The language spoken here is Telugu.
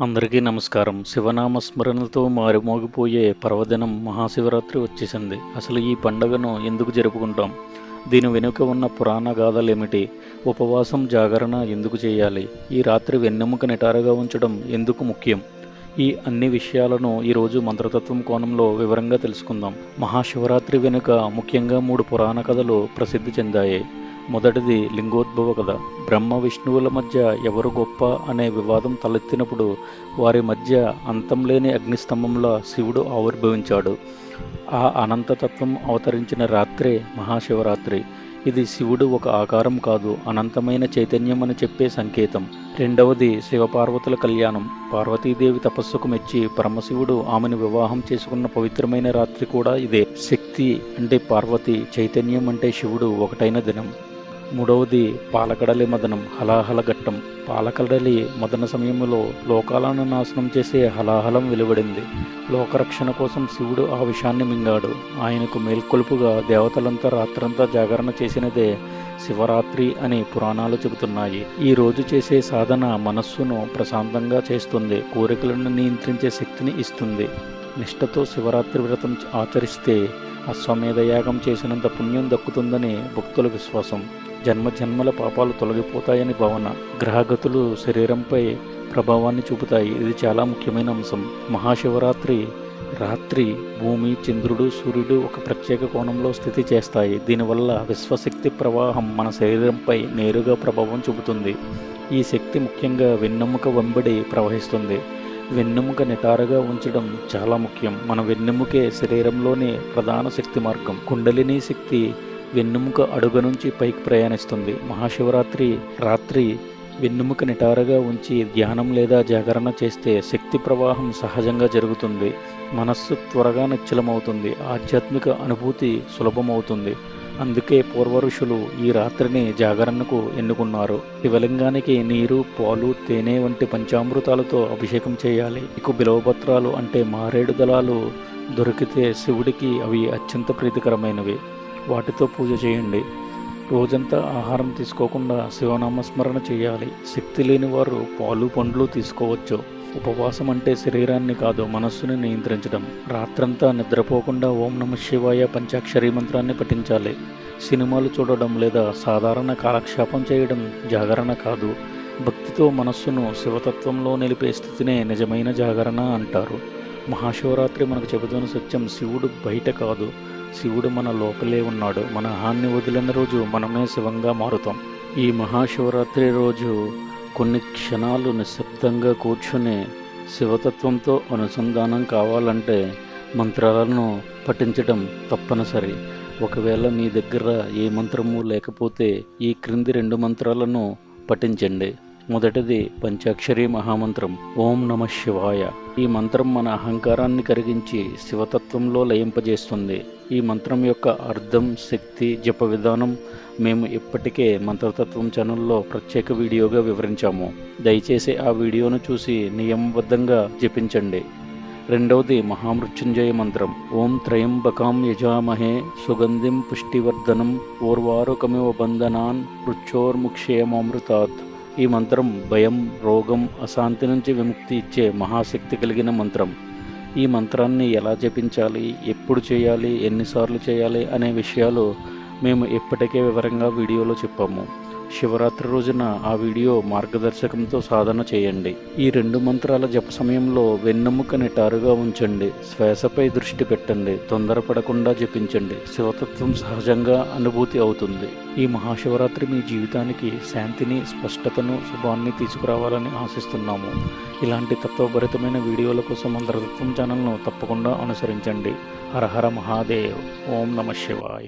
అందరికీ నమస్కారం. శివనామ స్మరణలతో మారుమోగిపోయే పర్వదినం మహాశివరాత్రి వచ్చేసింది. అసలు ఈ పండుగను ఎందుకు జరుపుకుంటాం? దీని వెనుక ఉన్న పురాణ గాథలేమిటి? ఉపవాసం జాగరణ ఎందుకు చేయాలి? ఈ రాత్రి వెన్నెముక నిటారుగా ఉంచడం ఎందుకు ముఖ్యం? ఈ అన్ని విషయాలను ఈరోజు మంత్రతత్వం కోణంలో వివరంగా తెలుసుకుందాం. మహాశివరాత్రి వెనుక ముఖ్యంగా మూడు పురాణ కథలు ప్రసిద్ధి చెందాయి. మొదటిది లింగోద్భవ కథ. బ్రహ్మ విష్ణువుల మధ్య ఎవరు గొప్ప అనే వివాదం తలెత్తినప్పుడు వారి మధ్య అంతం లేని అగ్నిస్తంభంలో శివుడు ఆవిర్భవించాడు. ఆ అనంతతత్వం అవతరించిన రాత్రే మహాశివరాత్రి. ఇది శివుడు ఒక ఆకారం కాదు అనంతమైన చైతన్యం అని చెప్పే సంకేతం. రెండవది శివపార్వతుల కళ్యాణం. పార్వతీదేవి తపస్సుకు మెచ్చి పరమశివుడు ఆమెను వివాహం చేసుకున్న పవిత్రమైన రాత్రి కూడా ఇదే. శక్తి అంటే పార్వతి చైతన్యం అంటే శివుడు ఒకటైన దినం. మూడవది పాలకడలి మదనం హలాహల ఘట్టం పాలకడలి మదన సమయంలో లోకాలను నాశనం చేసే హలాహలం వెలువడింది. లోకరక్షణ కోసం శివుడు ఆ విషయాన్ని మింగాడు. ఆయనకు మేల్కొలుపుగా దేవతలంతా రాత్రంతా జాగరణ చేసినదే శివరాత్రి అని పురాణాలు చెబుతున్నాయి. ఈ రోజు చేసే సాధన మనస్సును ప్రశాంతంగా చేస్తుంది. కోరికలను నియంత్రించే శక్తిని ఇస్తుంది. నిష్ఠతో శివరాత్రి వ్రతం ఆచరిస్తే అశ్వమేధ యాగం చేసినంత పుణ్యం దక్కుతుందని భక్తుల విశ్వాసం. జన్మ జన్మల పాపాలు తొలగిపోతాయని భావన. గ్రహగతులు శరీరంపై ప్రభావాన్ని చూపుతాయి. ఇది చాలా ముఖ్యమైన అంశం. మహాశివరాత్రి రాత్రి భూమి చంద్రుడు సూర్యుడు ఒక ప్రత్యేక కోణంలో స్థితి చేస్తాయి. దీనివల్ల విశ్వశక్తి ప్రవాహం మన శరీరంపై నేరుగా ప్రభావం చూపుతుంది. ఈ శక్తి ముఖ్యంగా వెన్నెముక వెంబడి ప్రవహిస్తుంది. వెన్నెముక నిటారుగా ఉంచడం చాలా ముఖ్యం. మన వెన్నెముకే శరీరంలోని ప్రధాన శక్తి మార్గం. కుండలిని శక్తి వెన్నెముక అడుగు నుంచి పైకి ప్రయాణిస్తుంది. మహాశివరాత్రి రాత్రి వెన్నెముక నిటారుగా ఉంచి ధ్యానం లేదా జాగరణ చేస్తే శక్తి ప్రవాహం సహజంగా జరుగుతుంది. మనస్సు త్వరగా నిశ్చలమవుతుంది. ఆధ్యాత్మిక అనుభూతి సులభమవుతుంది. అందుకే పూర్వఋషులు ఈ రాత్రిని జాగరణకు ఎన్నుకున్నారు. శివలింగానికి నీరు పాలు తేనె వంటి పంచామృతాలతో అభిషేకం చేయాలి. ఇక బిలవపత్రాలు అంటే మారేడు దళాలు దొరికితే శివుడికి అవి అత్యంత ప్రీతికరమైనవి. వాటితో పూజ చేయండి. రోజంతా ఆహారం తీసుకోకుండా శివనామస్మరణ చేయాలి. శక్తి లేని వారు పాలు పండ్లు తీసుకోవచ్చు. ఉపవాసం అంటే శరీరాన్ని కాదు మనస్సుని నియంత్రించడం. రాత్రంతా నిద్రపోకుండా ఓం నమ శివాయ పంచాక్షరీ మంత్రాన్ని పఠించాలి. సినిమాలు చూడడం లేదా సాధారణ కాలక్షేపం చేయడం జాగరణ కాదు. భక్తితో మనస్సును శివతత్వంలో నిలిపే స్థితినే నిజమైన జాగరణ అంటారు. మహాశివరాత్రి మనకు చెబుతున్న సత్యం శివుడు బయట కాదు. శివుడు మన లోపలే ఉన్నాడు. మన హాన్ని వదిలిన రోజు మనమే శివంగా మారుతాం. ఈ మహాశివరాత్రి రోజు కొన్ని క్షణాలు నిశ్శబ్దంగా కూర్చుని శివతత్వంతో అనుసంధానం కావాలంటే మంత్రాలను పఠించడం తప్పనిసరి. ఒకవేళ మీ దగ్గర ఏ మంత్రము లేకపోతే ఈ క్రింది రెండు మంత్రాలను పఠించండి. మొదటిది పంచాక్షరి మహామంత్రం. ఓం నమ శివాయ. ఈ మంత్రం మన అహంకారాన్ని కరిగించి శివతత్వంలో లయింపజేస్తుంది. ఈ మంత్రం యొక్క అర్థం శక్తి జప విధానం మేము ఇప్పటికే మంత్రతత్వం ఛానల్లో ప్రత్యేక వీడియోగా వివరించాము. దయచేసి ఆ వీడియోను చూసి నియమబద్ధంగా జపించండి. రెండవది మహామృత్యుంజయ మంత్రం. ఓం త్రయంబకాం యజామహే సుగంధిం పుష్టివర్ధనం. ఓర్వారుకమివ బంధనాన్ మృత్యోర్ముక్షేమమృతాత్ ఈ మంత్రం భయం రోగం అశాంతి నుంచి విముక్తి ఇచ్చే మహాశక్తి కలిగిన మంత్రం. ఈ మంత్రాన్ని ఎలా జపించాలి ఎప్పుడు చేయాలి ఎన్నిసార్లు చేయాలి అనే విషయాలు మేము ఇప్పటికే వివరంగా వీడియోలో చెప్పాము. శివరాత్రి రోజున ఆ వీడియో మార్గదర్శకంతో సాధన చేయండి. ఈ రెండు మంత్రాల జప సమయంలో వెన్నెముక నిటారుగా ఉంచండి. శ్వాసపై దృష్టి పెట్టండి. తొందరపడకుండా జపించండి. శివతత్వం సహజంగా అనుభూతి అవుతుంది. ఈ మహాశివరాత్రి మీ జీవితానికి శాంతిని స్పష్టతను శుభాన్ని తీసుకురావాలని ఆశిస్తున్నాము. ఇలాంటి తత్వభరితమైన వీడియోల కోసం అందరతత్వం ఛానల్ను తప్పకుండా అనుసరించండి. హరహర మహాదేవ్. ఓం నమ శివాయ.